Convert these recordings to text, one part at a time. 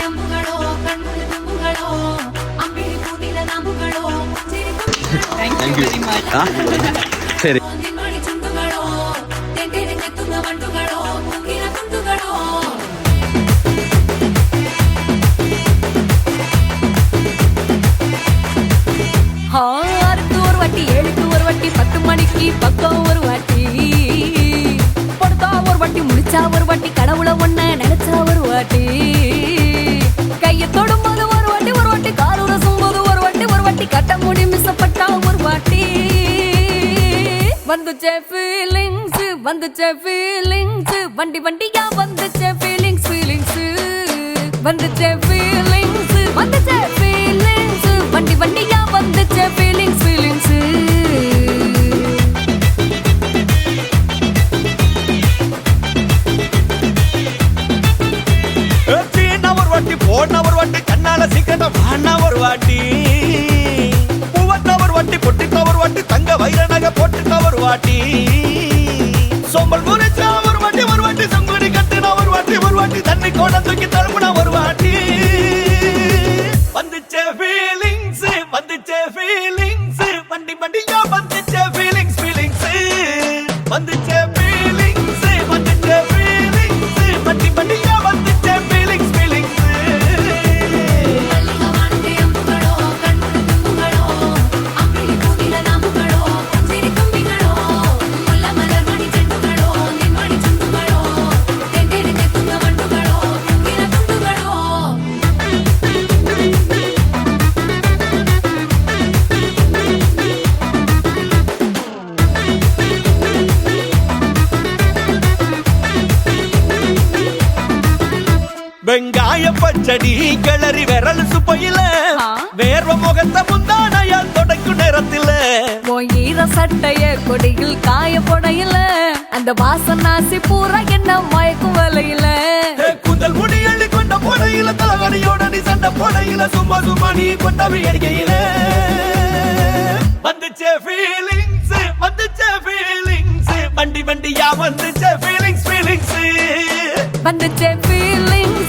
ഹൃദയങ്ങളോ കൺമുകളോ അമ്പിളി കുതിര നമുകളോ താങ്ക് യു വെരി മച്ച് வந்துச்சே ஃபீலிங்ஸ் வந்துச்சே ஃபீலிங்ஸ் வண்டி வண்டியா வந்துச்சே ஃபீலிங்ஸ் ஃபீலிங்ஸ் வந்துச்சே ஃபீலிங்ஸ் வந்துச்சே ஃபீலிங்ஸ் வண்டி வண்டியா வந்துச்சே ஃபீலிங்ஸ் ஃபீலிங்ஸ் சீனா ஒரு போன ஒரு வாட்டி கண்ணால சீக்கிரம் வாண்ணா ஒரு வாட்டி. பூவத்த ஒரு வாட்டி பொட்டித்த வாட்டி தங்க வைர நகை போட்டுட்ட வாட்டி. சோம்பல் முறைச்சா ஒரு வாட்டி ஒரு வாட்டி சங்குடி கட்டுனா ஒரு வாட்டி ஒரு வாட்டி தண்ணி கோட தூக்கி தழுப்புன ஒரு வாட்டி. வந்துச்சே ஃபீலிங்ஸ் பச்சடி கிளறி விரல் சுப்பையில. வேர்வ முகத்தை முந்தானையால் தொடக்கும் நேரத்தில. ஈர சட்டைய கொடியில் காய போடையில. அந்த வாசனாசி பூரா என்ன மயக்கும் வலையில. குந்தல் முடி அள்ளி கொண்ட போடையில தலகடியோட நீ சண்டை போடையில. சும்மா சும்மா நீ கொண்டவி அடிக்கையில. வந்துச்சே ஃபீலிங்ஸ் வந்துச்சே ஃபீலிங்ஸ் வண்டி வண்டியா வந்துச்சே ஃபீலிங்ஸ் ஃபீலிங்ஸ் வந்துச்சே ஃபீலிங்ஸ்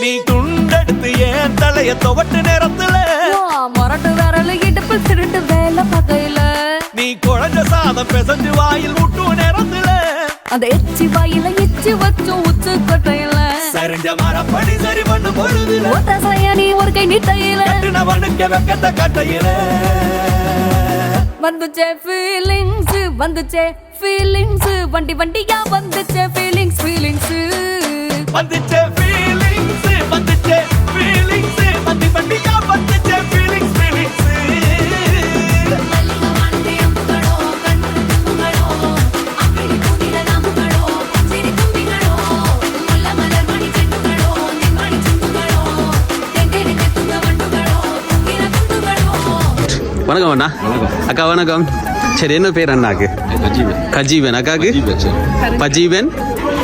நீ துண்டெடுத்து ஏன் தலைய துவட்டு நேரத்துல. மொரட்டு விரல் இடுப்பில் திருட்டு வேலை பகையில நீ குழஞ்ச சாதம் பிசைஞ்சு வாயில் விட்டு நேரத்துல. அந்த எச்சி வாயில எச்சி வச்சு உச்சு கொட்டையில. சரிஞ்ச மரப்படி சரி பண்ணு பொழுதுல. செய்ய நீ ஒரு கை நீட்டையில. கட்டுனவனுக்கு வெக்கத்த கட்டையில. வந்துச்சே ஃபீலிங்ஸ் வந்துச்சே ஃபீலிங்ஸ் வண்டி வண்டியா வந்துச்சே ஃபீலிங்ஸ் ஃபீலிங்ஸ் வந்துச்சே ஃபீலிங்ஸ் வணக்கம் அண்ணா. அக்கா வணக்கம். சரி என்ன பேர் அண்ணாக்கு? கஜீவன். அக்காக்கு? பஜீவன்?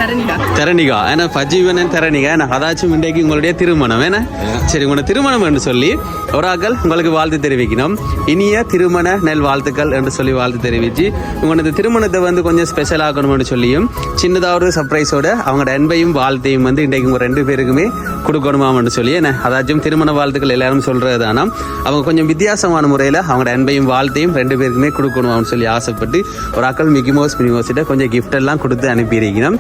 தரணிகா. ஏன்னா பஜீவன் தரணிகா. ஏன்னா அதாச்சும் இன்றைக்கு உங்களுடைய திருமணம். ஏன்னா சரி உங்களோட திருமணம் என்று சொல்லி ஒரு உங்களுக்கு வாழ்த்து தெரிவிக்கணும். இனிய திருமண நெல் வாழ்த்துக்கள் என்று சொல்லி வாழ்த்து தெரிவித்து உங்களோட திருமணத்தை வந்து கொஞ்சம் ஸ்பெஷல் ஆக்கணும்னு சொல்லியும் சின்னதாக ஒரு சர்ப்ரைஸோட அவங்களோட அன்பையும் வாழ்த்தையும் வந்து இன்றைக்கு உங்கள் ரெண்டு பேருக்குமே கொடுக்கணுமாம்னு சொல்லி என்ன அதாச்சும் திருமண வாழ்த்துக்கள் எல்லாரும் சொல்கிறது தானா அவங்க கொஞ்சம் வித்தியாசமான முறையில் அவங்களோட அன்பையும் வாழ்த்தையும் ரெண்டு பேருக்குமே கொடுக்கணும்னு சொல்லி ஆசைப்பட்டு ஒரு அக்கள் மினி மினிமோஸிட்ட கொஞ்சம் கிஃப்ட் எல்லாம் கொடுத்து அனுப்பியிருக்கணும்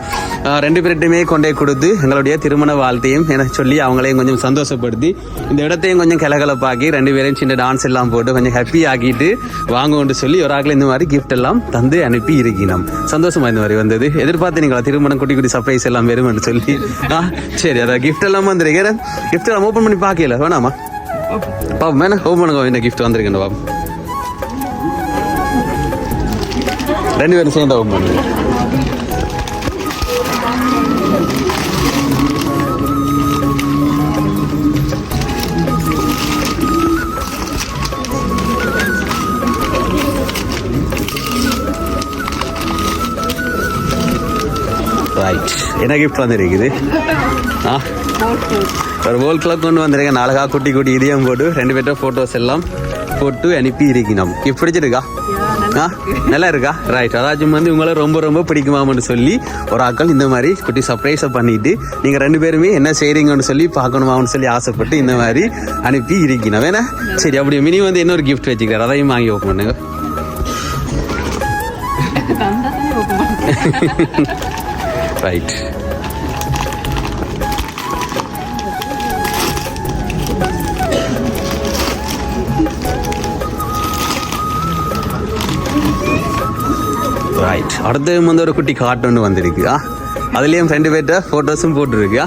ரெண்டு பேர்கிட்டையுமே கொண்டே கொடுத்து எங்களுடைய திருமண வாழ்த்தையும் என சொல்லி அவங்களையும் கொஞ்சம் சந்தோஷப்படுத்தி இந்த இடத்தையும் கொஞ்சம் கிளகலப்பாக்கி ரெண்டு பேரையும் சின்ன டான்ஸ் எல்லாம் போட்டு கொஞ்சம் ஹாப்பி ஆக்கிட்டு வாங்குவோம்னு சொல்லி ஒரு ஆக்கில் இந்த மாதிரி கிஃப்ட் எல்லாம் தந்து அனுப்பி இருக்கணும் சந்தோஷமா இந்த மாதிரி வந்தது. எதிர்பார்த்து நீங்களா திருமணம் குட்டி குட்டி சர்ப்ரைஸ் எல்லாம் வரும்னு சொல்லி. ஆ சரி அதான் கிஃப்ட் எல்லாம் வந்துருக்கேன் கிஃப்ட் எல்லாம் ஓப்பன் பண்ணி பார்க்கல வேணாமா? பாப்போம் வேணா ஓப்பன் பண்ணுங்க என்ன கிஃப்ட் வந்திருக்கேன் பாப்போம் ரெண்டு பேரும் சேர்ந்து ஓப்பன் பண்ணுங்க. ரைட் என்ன கிஃப்ட் வந்திருக்குது? ஆ? ஒரு வேர்ல்ட் கிளப் கொண்டு வந்திருக்கேன் நாளகா குட்டி குட்டி இதயம் போட்டு ரெண்டு பேர்ட்ட ஃபோட்டோஸ் எல்லாம் போட்டு அனுப்பி இருக்கணும் கிஃப்ட் பிடிச்சிருக்கா? ஆ? நல்லா இருக்கா? ரைட் அதாச்சும் வந்து உங்களை ரொம்ப ரொம்ப பிடிக்குமாமன்னு சொல்லி ஒரு ஆட்கள் இந்த மாதிரி குட்டி சர்ப்ரைஸை பண்ணிட்டு நீங்கள் ரெண்டு பேருமே என்ன செய்றீங்கன்னு சொல்லி பார்க்கணுமான்னு சொல்லி ஆசைப்பட்டு இந்த மாதிரி அனுப்பி இருக்கணும் வேணா? சரி அப்படி மினி வந்து இன்னொரு கிஃப்ட் வச்சுக்கிறார். அதையும் வாங்கி ஓப்பன் பண்ணுங்க. ரைட் ரைட் அடுத்த வந்து ஒரு குட்டி கார்ட் ஒன்று வந்திருக்குயா அதுலேயும் ரெண்டு பேர்ட்ட ஃபோட்டோஸும் போட்டுருக்கு.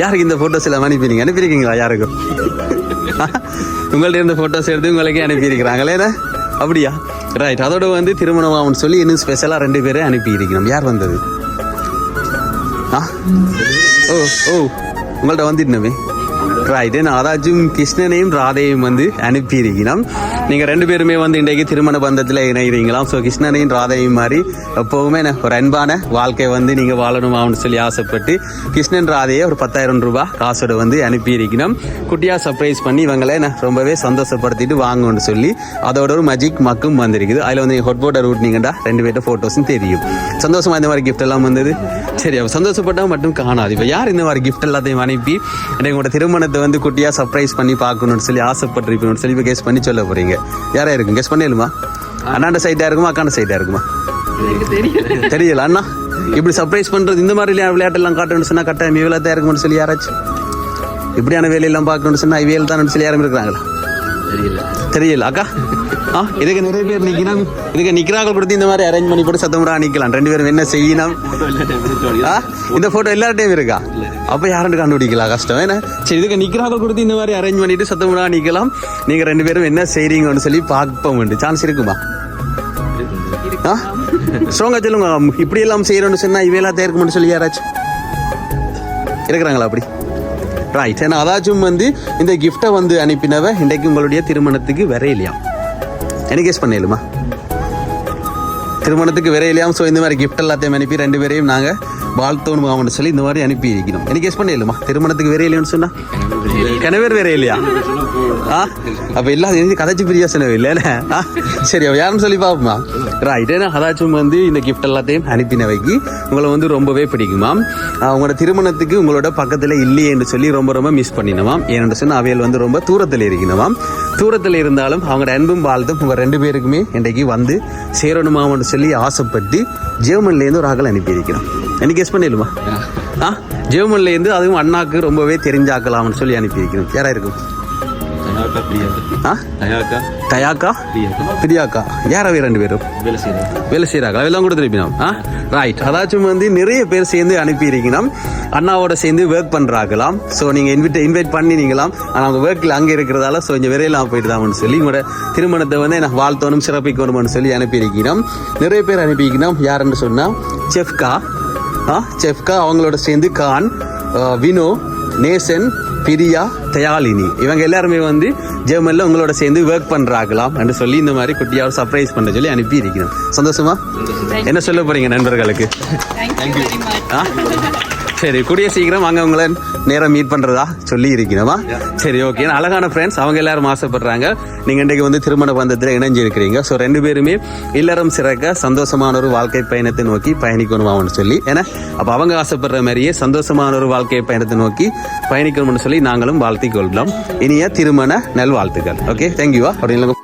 யாருக்கு இந்த ஃபோட்டோஸ் எல்லாம் அனுப்பிடுங்க அனுப்பியிருக்கீங்களா யாருக்கும்? உங்கள்ட்ட இருந்த ஃபோட்டோஸ் எடுத்து உங்களுக்கே அனுப்பியிருக்கிறாங்களே என்ன? அப்படியா? ரைட் அதோட வந்து திருமணம் ஆகும்னு சொல்லி இன்னும் ஸ்பெஷலாக ரெண்டு பேரே அனுப்பியிருக்கணும் யார் வந்தது? ஆ ஓ ஓ உங்கள்ட்ட வந்துடணுமே ரைட் நான் அதாச்சும் கிருஷ்ணனையும் ராதையும் வந்து அனுப்பியிருக்கிறான் நீங்கள் ரெண்டு பேருமே வந்து இன்றைக்கு திருமண பந்தத்தில் இணைகிறீங்களாம் ஸோ கிருஷ்ணனையும் ராதையும் மாதிரி எப்போவுமே நான் ஒரு அன்பான வாழ்க்கை வந்து நீங்கள் வாழணுமான்னு சொல்லி ஆசைப்பட்டு கிருஷ்ணன் ராதையை ஒரு பத்தாயிரம் ரூபாய் காசோட வந்து அனுப்பியிருக்கணும். குட்டியாக சர்ப்ரைஸ் பண்ணி இவங்களை நான் ரொம்பவே சந்தோஷப்படுத்திட்டு வாங்கணும்னு சொல்லி அதோட ஒரு மஜிக் மக்கும் வந்திருக்குது. அதில் வந்து ஹொட் போட்டர் ஊட்டினீங்கடா ரெண்டு பேர்ட்ட ஃபோட்டோஸும் தெரியும். சந்தோஷமாக இந்த மாதிரி கிஃப்ட் எல்லாம் வந்தது? சரி அப்ப சந்தோஷப்பட்டால் மட்டும் காணாது. இப்போ யார் இந்த மாதிரி கிஃப்ட் எல்லாத்தையும் அனுப்பி எங்களோட திருமணத்தை வந்து குட்டியாக சர்ப்ரைஸ் பண்ணி பார்க்கணும்னு சொல்லி ஆசைப்பட்டிருப்பீங்கன்னு சொல்லி இப்போ கேஸ் பண்ணி சொல்ல போகிறீங்க போறீங்க யாரா இருக்கும் கெஸ் பண்ணிடலுமா? அண்ணாண்ட சைட்டாக இருக்குமா அக்காண்ட சைட்டாக இருக்குமா? தெரியல. அண்ணா. இப்படி சர்ப்ரைஸ் பண்றது இந்த மாதிரி விளையாட்டெல்லாம் காட்டணும்னு சொன்னா கட்டாயம் இவ்வளோ தான் இருக்கும்னு சொல்லி யாராச்சும் இப்படியான வேலையெல்லாம் பார்க்கணும்னு சொன்னா இவியல் தான் சொல்லி யாரும் இருக்கிறாங்களா? தெரியல. தெரியல. அக்கா ஆ இதுக்கு நிறைய பேர் நிற்கணும் இதுக்கு நிற்கிறாங்க கொடுத்து இந்த மாதிரி அரேஞ்ச் பண்ணி போட்டு சத்தமுறா நிற்கலாம் ரெண்டு பேரும் என்ன செய்யணும்? ஆ? இந்த ஃபோட்டோ எல்லார்ட்டையும் இருக்கா? அப்போ யாரும் கண்டுபிடிக்கலாம் கஷ்டம். ஏன்னா சரி இதுக்கு நிற்கிறாங்க கொடுத்து இந்த மாதிரி அரேஞ்ச் பண்ணிட்டு சத்தமுறா நிற்கலாம் நீங்கள் ரெண்டு பேரும் என்ன செய்கிறீங்கன்னு சொல்லி பார்ப்போம் உண்டு சான்ஸ் இருக்குமா? ஆ? சொல்லுங்க சொல்லுங்க. இப்படி எல்லாம் செய்யறோம்னு சொன்னா இவையெல்லாம் தேர்க்கும்னு சொல்லி யாராச்சும் இருக்கிறாங்களா அப்படி? ரைட் ஏன்னா அதாச்சும் வந்து இந்த கிஃப்டை வந்து அனுப்பினவ இன்றைக்கு உங்களுடைய திருமணத்துக்கு வரையிலையாம் எனக்கு கெஸ் பண்ணிடலுமா திருமணத்துக்கு வரையிலையாம் ஸோ இந்த மாதிரி கிஃப்ட் எல்லாத்தையும் அனுப்பி ரெண்டு பேரையும் நாங்கள் வாழ்த்தோணும் மாமன்னு சொல்லி இந்த மாதிரி அனுப்பி இருக்கணும் எனக்கு கெஸ் பண்ணிடலுமா? திருமணத்துக்கு வரையிலையான்னு சொன்னா? கணவர் வேற ஆ? அப்ப எல்லாம் கதைச்சி கதைச்சு சொன்னவை இல்லைல்ல ஆ? சரி அவள் யாருன்னு சொல்லி பார்ப்போமா? ரைட் ஏன்னா அதாச்சும் வந்து இந்த கிஃப்ட் எல்லாத்தையும் அனுப்பினவைக்கு உங்களை வந்து ரொம்பவே பிடிக்குமாம் அவங்களோட உங்களோட திருமணத்துக்கு உங்களோட பக்கத்தில் இல்லையே என்று சொல்லி ரொம்ப ரொம்ப மிஸ் பண்ணினவாம் ஏன்னு சொன்னால் அவையல் வந்து ரொம்ப தூரத்தில் இருக்கணுமாம் தூரத்தில் இருந்தாலும் அவங்களோட அன்பும் வாழ்த்தும் உங்கள் ரெண்டு பேருக்குமே இன்றைக்கு வந்து சேரணுமாம்னு சொல்லி ஆசைப்பட்டு ஜெர்மன்லேருந்து ஒரு ஆக்கள் அனுப்பியிருக்கிறோம் எனக்கு கெஸ் பண்ணிடலுமா ஆ. ஜெர்மன்லேருந்து அதுவும் அண்ணாக்கு ரொம்பவே தெரிஞ்சாக்கலாம்னு சொல்லி அனுப்பியிருக்கிறோம் யாரா இருக்கும்? தயாக்கா பிரியாக்கா. யாரவே ரெண்டு பேரும்? வேலை செய்கிறாங்க அதெல்லாம் கூட திருப்பினோம் ஆ? ரைட் அதாச்சும் வந்து நிறைய பேர் சேர்ந்து அனுப்பியிருக்கணும் அண்ணாவோட சேர்ந்து ஒர்க் பண்ணுறாங்களாம் ஸோ நீங்கள் இன்விட் இன்வைட் பண்ணினீங்களாம். ஆனால் அவங்க ஒர்க்கில் அங்கே இருக்கிறதால ஸோ இங்கே விரையிலாம் போயிட்டு சொல்லி உங்களோட திருமணத்தை வந்து நான் வாழ்த்தணும் சிறப்பிக்கணும்னு சொல்லி அனுப்பியிருக்கிறோம் நிறைய பேர் அனுப்பியிருக்கணும் யாருன்னு சொன்னால் செஃப்கா. ஆ? செஃப்கா அவங்களோட சேர்ந்து கான் வினோ நேசன் பிரியா தயாலினி. இவங்க எல்லாருமே வந்து ஜெர்மன்ல உங்களோட சேர்ந்து ஒர்க் பண்றாங்களாம் என்று சொல்லி இந்த மாதிரி குட்டியா சர்ப்ரைஸ் பண்ண சொல்லி அனுப்பி இருக்கிறோம் சந்தோஷமா. என்ன சொல்ல போறீங்க நண்பர்களுக்கு? ஆ? சரி கூடிய சீக்கிரம் அங்க உங்களை நேரம் மீட் பண்றதா சொல்லி இருக்கிறோமா சரி ஓகே அழகான ஃப்ரெண்ட்ஸ் அவங்க எல்லாரும் ஆசைப்படுறாங்க. நீங்க இன்றைக்கு வந்து திருமண பந்தத்தில் இணைஞ்சு இருக்கிறீங்க ஸோ ரெண்டு பேருமே இல்லறம் சிறக்க சந்தோஷமான ஒரு வாழ்க்கை பயணத்தை நோக்கி பயணிக்கணுமான்னு சொல்லி ஏன்னா அப்ப அவங்க ஆசைப்படுற மாதிரியே சந்தோஷமான ஒரு வாழ்க்கை பயணத்தை நோக்கி பயணிக்கணும்னு சொல்லி நாங்களும் வாழ்த்திக் கொள்ளலாம் இனிய திருமண நல்வாழ்த்துக்கள். ஓகே தேங்க்யூவா அப்படின்னு